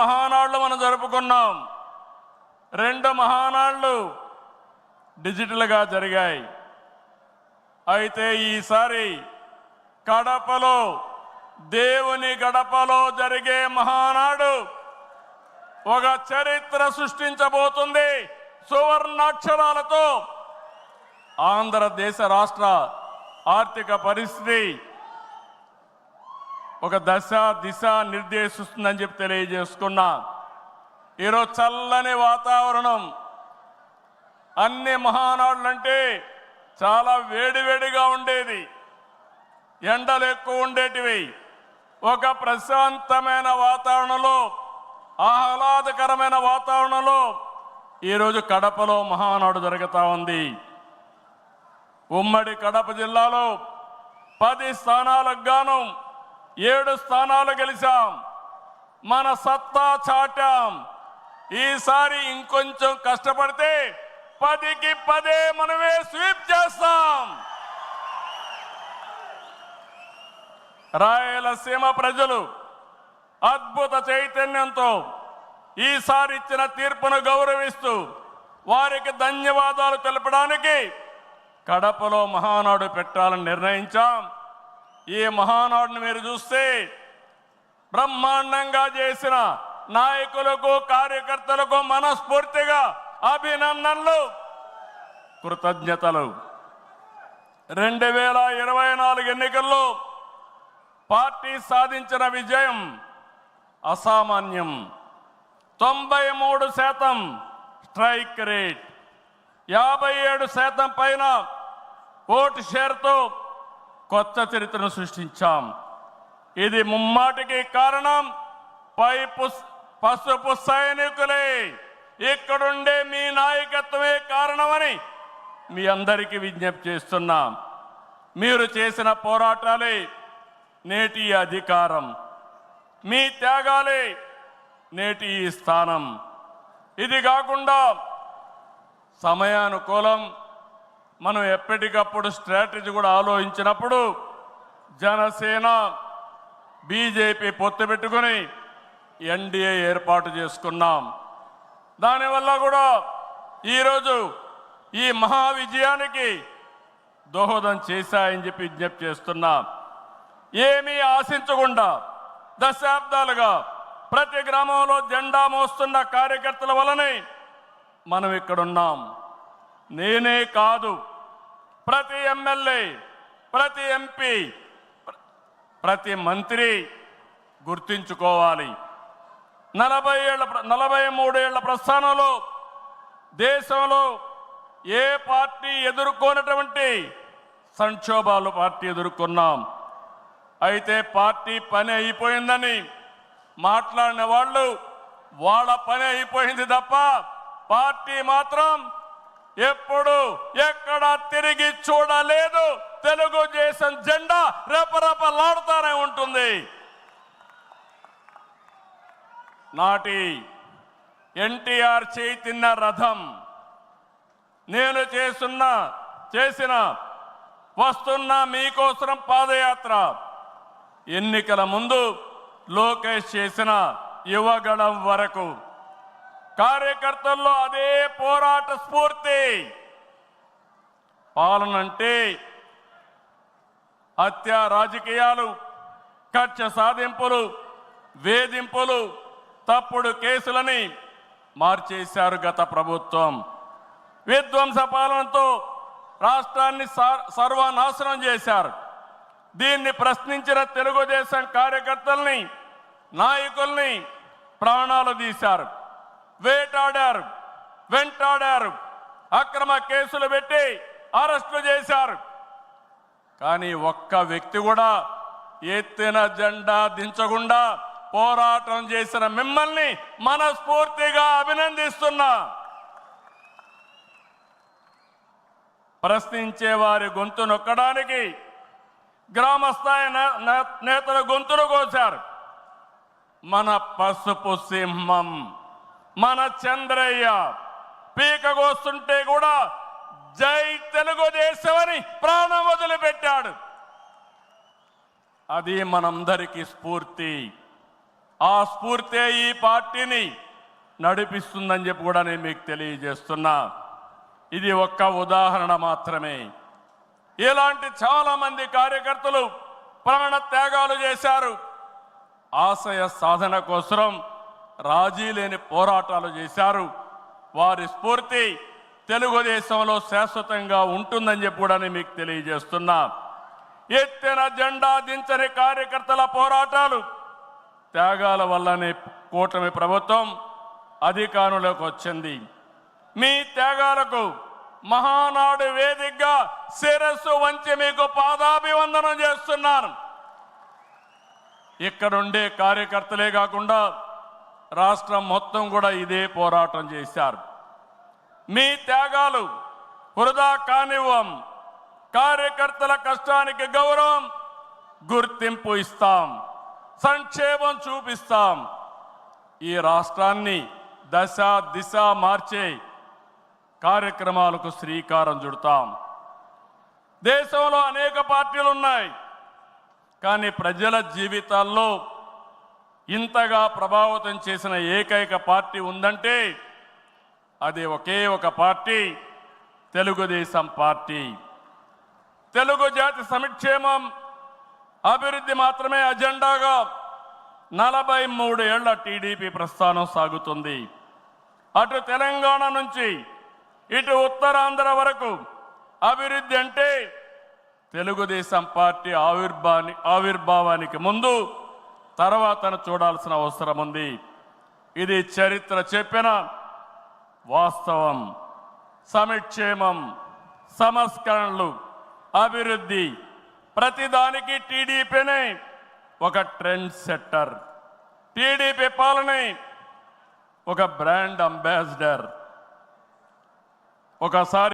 మహానాళ్ళు మనం జరుపుకున్నాం. రెండు మహానాళ్ళు డిజిటల్గా జరిగాయి. అయితే ఈసారి కడపలో దేవుని గడపలో జరిగే మహానాడు ఒక చరిత్ర సృష్టించబోతుంది. సువర్ణాక్షరాలతో ఆంధ్రదేశ రాష్ట్ర ఆర్థిక పరిస్థితి ఒక దశ దిశ నిర్దేశిస్తుందని చెప్పి తెలియజేసుకున్నా. ఈరోజు చల్లని వాతావరణం. అన్ని మహానాడులు అంటే చాలా వేడివేడిగా ఉండేది. ఎండలు ఎక్కువ ఉండేటివి. ఒక ప్రశాంతమైన వాతావరణంలో ఆహ్లాదకరమైన వాతావరణంలో ఈరోజు కడపలో మహానాడు జరుగుతూ ఉంది. ఉమ్మడి కడప జిల్లాలో పది స్థానాలకు గాను ఏడు స్థానాలు గెలిచాం. మన సత్తా చాటాం. ఈసారి ఇంకొంచెం కష్టపడితే పదికి పదే మనమే స్వీప్ చేస్తాం. రాయలసీమ ప్రజలు అద్భుత చైతన్యంతో ఈసారి ఇచ్చిన తీర్పును గౌరవిస్తూ వారికి ధన్యవాదాలు తెలపడానికి కడపలో మహానాడు పెట్టాలని నిర్ణయించాం. ఈ మహానాడును మీరు చూస్తే బ్రహ్మాండంగా చేసిన నాయకులకు కార్యకర్తలకు మనస్ఫూర్తిగా అభినందనలు. కృతజ్ఞతలు. రెండు వేల ఇరవై నాలుగు ఎన్నికల్లో పార్టీ సాధించిన విజయం అసామాన్యం. తొంభై మూడు శాతం స్ట్రైక్ రేట్. యాభై ఏడు శాతం పైన ఓటు షేర్తో కొత్త చరిత్రను సృష్టించాం. ఇది ముమ్మాటికి కారణం పై పుస్ పసుపు సైనికులే. ఇక్కడుండే మీ నాయకత్వమే కారణమని మీ అందరికీ విజ్ఞప్తి చేస్తున్నాం. మీరు చేసిన పోరాటాలే నేటి అధికారం. మీ త్యాగాలే నేటి ఈ స్థానం. ఇది కాకుండా సమయానుకూలం మనం ఎప్పటికప్పుడు స్ట్రాటజీ కూడా ఆలోచించినప్పుడు జనసేన బీజేపీ పొత్తు పెట్టుకొని ఎన్డీఏ ఏర్పాటు చేసుకున్నాం. దానివల్ల కూడా ఈరోజు ఈ మహా విజయానికి దోహదం చేశాయని చెప్పి విజ్ఞప్తి చేస్తున్నా. ఏమీ ఆశించకుండా దశాబ్దాలుగా ప్రతి గ్రామంలో జెండా మోస్తున్న కార్యకర్తల వలనే మనం ఇక్కడున్నాం. నేనే కాదు. ప్రతి ఎమ్మెల్యే ప్రతి ఎంపీ ప్రతి మంత్రి గుర్తించుకోవాలి. నలభై ఏళ్ళ నలభై మూడేళ్ళ ప్రస్థానంలో దేశంలో ఏ పార్టీ ఎదుర్కొన్నటువంటి సంక్షోభాలు పార్టీ ఎదుర్కొన్నాం. అయితే పార్టీ పని అయిపోయిందని మాట్లాడిన వాళ్ళు వాళ్ళ పని అయిపోయింది తప్ప పార్టీ మాత్రం ఎప్పుడు ఎక్కడ తిరిగి చూడలేదు. తెలుగుదేశం జెండా రెపరెపలాడుతూనే ఉంటుంది. నాటి ఎన్టీఆర్ చేతిన్న రథం నేను చేస్తున్న చేసిన వస్తున్న మీకోసం పాదయాత్ర. ఎన్నికల ముందు లోకేష్ చేసిన యువగడం వరకు. కార్యకర్తల్లో అదే పోరాట స్ఫూర్తి. పాలన అంటే హత్య రాజకీయాలు కక్ష సాధింపులు వేధింపులు తప్పుడు కేసులని మార్చేశారు గత ప్రభుత్వం. విధ్వంస పాలనతో రాష్ట్రాన్ని సర్వనాశనం చేశారు. దీన్ని ప్రశ్నించిన తెలుగుదేశం కార్యకర్తల్ని నాయకుల్ని ప్రాణాలు తీశారు. వేటాడారు వెంటాడారు అక్రమ కేసులు పెట్టి అరెస్టులు చేశారు. కానీ ఒక్క వ్యక్తి కూడా ఎత్తిన జెండా దించకుండా పోరాటం చేసిన మిమ్మల్ని మనస్ఫూర్తిగా అభినందిస్తున్నా. ప్రశ్నించే వారి గొంతు నొక్కడానికి గ్రామస్థాయి నే- నేతల గొంతులు కోశారు. మన పసుపు సింహం మన చంద్రయ్య పీకగోస్తుంటే కూడా జై తెలుగుదేశం అని ప్రాణం వదిలిపెట్టాడు. అది మనందరికీ స్ఫూర్తి. ఆ స్ఫూర్తే ఈ పార్టీని నడిపిస్తుందని చెప్పి కూడా నేను మీకు తెలియజేస్తున్నా. ఇది ఒక్క ఉదాహరణ మాత్రమే. ఇలాంటి చాలామంది కార్యకర్తలు ప్రాణ త్యాగాలు చేశారు. ఆశయ సాధన కోసం రాజీ లేని పోరాటాలు చేశారు. వారి స్ఫూర్తి తెలుగుదేశంలో శాశ్వతంగా ఉంటుందని చెప్పి కూడా మీకు తెలియజేస్తున్నా. ఎత్తిన జెండా దించని కార్యకర్తల పోరాటాలు త్యాగాల వల్లనే కూటమి ప్రభుత్వం అధికారంలోకి వచ్చింది. మీ త్యాగాలకు మహానాడు వేదికగా శిరస్సు వంచి మీకు పాదాభివందనం చేస్తున్నాను. ఇక్కడుండే కార్యకర్తలే కాకుండా రాష్ట్రం మొత్తం కూడా ఇదే పోరాటం చేశారు. మీ త్యాగాలు వృధా కానివ్వం. కార్యకర్తల కష్టానికి గౌరవం గుర్తింపు ఇస్తాం. సంక్షేమం చూపిస్తాం. ఈ రాష్ట్రాన్ని దశ దిశ మార్చే కార్యక్రమాలకు శ్రీకారం చుడతాం. దేశంలో అనేక పార్టీలు ఉన్నాయి. కానీ ప్రజల జీవితాల్లో ఇంతగా ప్రభావితం చేసిన ఏకైక పార్టీ ఉందంటే అది ఒకే ఒక పార్టీ తెలుగుదేశం పార్టీ. తెలుగు జాతి సంక్షేమం అభివృద్ధి మాత్రమే అజెండాగా నలభై మూడు ఏళ్ళ టీడీపీ ప్రస్థానం సాగుతుంది. అటు తెలంగాణ నుంచి ఇటు ఉత్తరాంధ్ర వరకు అభివృద్ధి అంటే తెలుగుదేశం పార్టీ ఆవిర్భాని ఆవిర్భావానికి ముందు తర్వాతను చూడాల్సిన అవసరం ఉంది. ఇది చరిత్ర చెప్పిన వాస్తవం. సమిక్షేమం సంస్కరణలు అభివృద్ధి ప్రతిదానికి టీడీపీనే ఒక ట్రెండ్ సెట్టర్ టీడీపీ పాలనే ఒక బ్రాండ్ అంబాసిడర్. ఒకసారి